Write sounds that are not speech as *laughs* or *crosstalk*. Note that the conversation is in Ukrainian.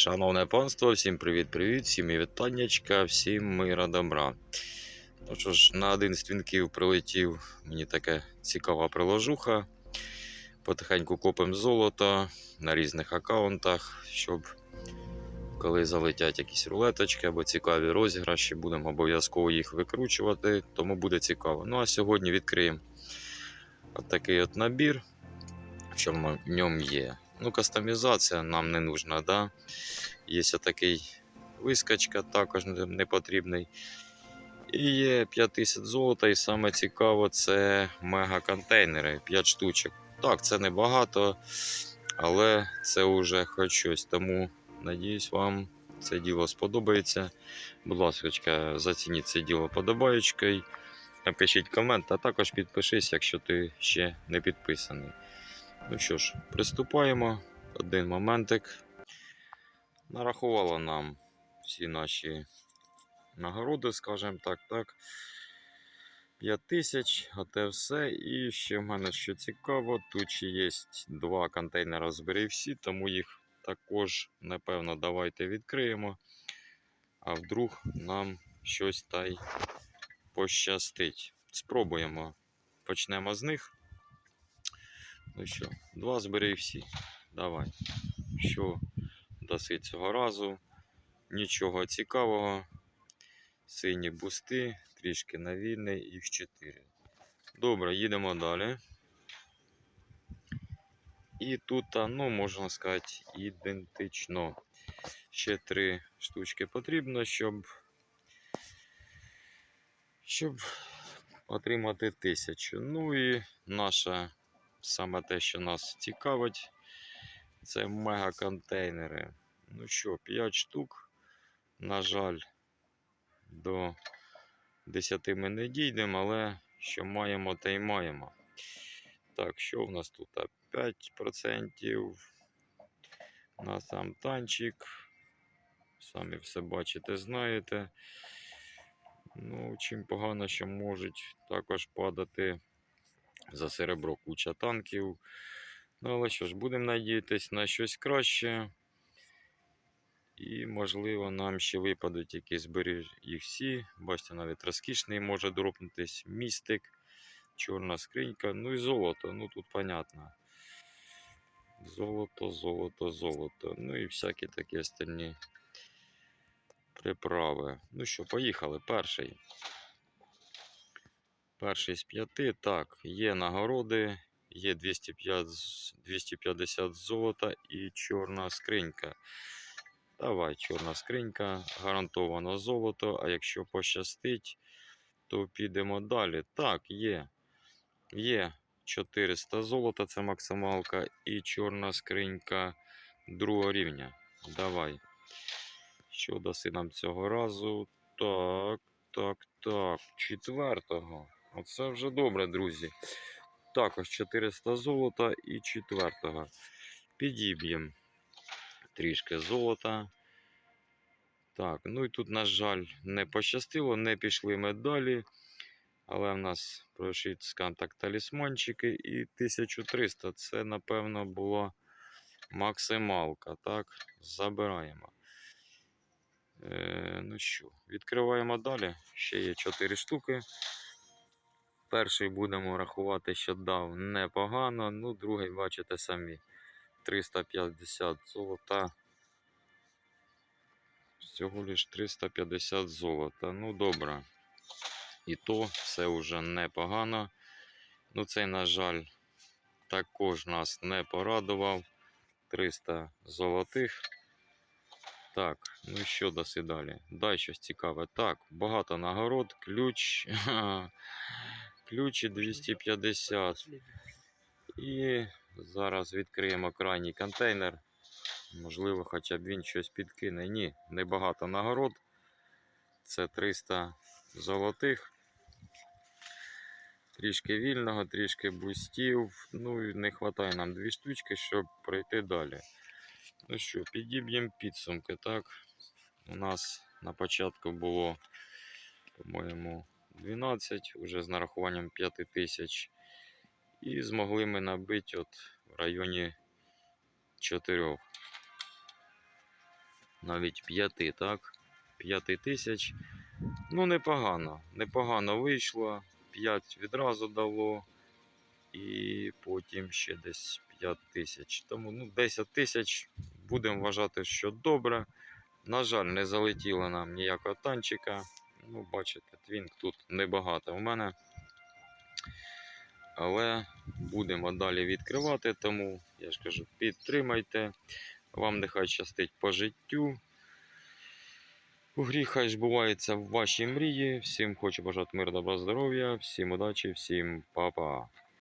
Шановне панство, всім привіт-привіт, всім і вітаннячка, всім мира добра. Ну що ж, на один з твінків прилетів мені така цікава приложуха. Потихеньку копимо золото на різних аккаунтах, щоб коли залетять якісь рулеточки або цікаві розіграші, будемо обов'язково їх викручувати, тому буде цікаво. Ну а сьогодні відкриємо от такий от набір, що в ньому є. Ну, кастомізація нам не нужна, да? Є такий вискочка, також не потрібний. І є 5000 золота, і саме цікаво, це мега-контейнери, 5 штучок. Так, це небагато, але це вже хоч щось. Тому надіюсь, вам це діло сподобається. Будь ласка, зацініть це діло подобаєчкою. Напишіть комент, а також підпишись, якщо ти ще не підписаний. Ну що ж, приступаємо. Один моментик. Нарахувало нам всі наші нагороди, скажімо так, так. 5 тисяч, а те все. І ще в мене що цікаво, тут ще є два контейнера збери всі, тому їх також, напевно, давайте відкриємо. А вдруг нам щось та й пощастить. Спробуємо. Почнемо з них. Ну що, два збери всі. Давай. Що даси цього разу? Нічого цікавого. Сині бусти, трішки на вільний, їх 4. Добре, їдемо далі. І тут, ну, можна сказати, ідентично. Ще три штучки потрібно, щоб, щоб отримати тисячу. Ну і наша саме те, що нас цікавить, це мегаконтейнери. Ну що, 5 штук. На жаль, до 10 ми не дійдемо, але що маємо, те й маємо. Так, що в нас тут? 5% на сам танчик. Самі все бачите, знаєте. Ну, чим погано, що можуть також падати за серебро куча танків. Ну, але що ж, будемо надіятися на щось краще. І, можливо, нам ще випадуть якісь збери їх всі. Бачите, навіть розкішний може дропнутись містик, чорна скринька, ну і золото. Ну тут понятно. Золото, золото, золото. Ну і всякі такі остальні приправи. Ну що, поїхали. Перший. Перший з п'яти. Так, є нагороди, є 205, 250 золота і чорна скринька. Давай, чорна скринька, гарантовано золото. А якщо пощастить, то підемо далі. Так, є. Є 400 золота, це максималка, і чорна скринька другого рівня. Давай. Що даси нам цього разу? Так, так, так. Четвертого. Оце вже добре, друзі. Також 400 золота і четвертого. Підіб'ємо трішки золота. Так, ну і тут, на жаль, не пощастило, не пішли медалі. Але в нас пройшли скантак талісманчики і 1300. Це, напевно, була максималка. Так, забираємо. Е, ну що, відкриваємо далі. Ще є 4 штуки. Перший будемо рахувати, що дав непогано. Ну, другий, бачите самі. 350 золота. Всього лиш 350 золота. Ну, добре. І то все вже непогано. Ну, цей, на жаль, також нас не порадував. 300 золотих. Так, ну і що даси далі? Дай щось цікаве. Так, багато нагород, ключ. *laughs* Ключі 250. І зараз відкриємо крайній контейнер. Можливо, хоча б він щось підкине. Ні, небагато нагород. Це 300 золотих. Трішки вільного, трішки бустів. Ну і не вистачає нам дві штучки, щоб пройти далі. Ну що, підіб'ємо підсумки. Так, у нас на початку було, по-моєму, 12, вже з нарахуванням 5000. І змогли ми набити от в районі 4. навіть 5, так? 5 тисяч. Ну, непогано. Непогано вийшло. 5 відразу дало. І потім ще десь 5 тисяч. Тому ну, 10 тисяч будемо вважати, що добре. На жаль, не залетіло нам ніякого танчика. Ну, бачите, твінк тут небагато в мене. Але будемо далі відкривати, тому я ж кажу, підтримайте. Вам нехай щастить по життю. У грі хай ж бувається в вашій мрії. Всім хочу бажати мир, добра, здоров'я, всім удачі, всім па-па.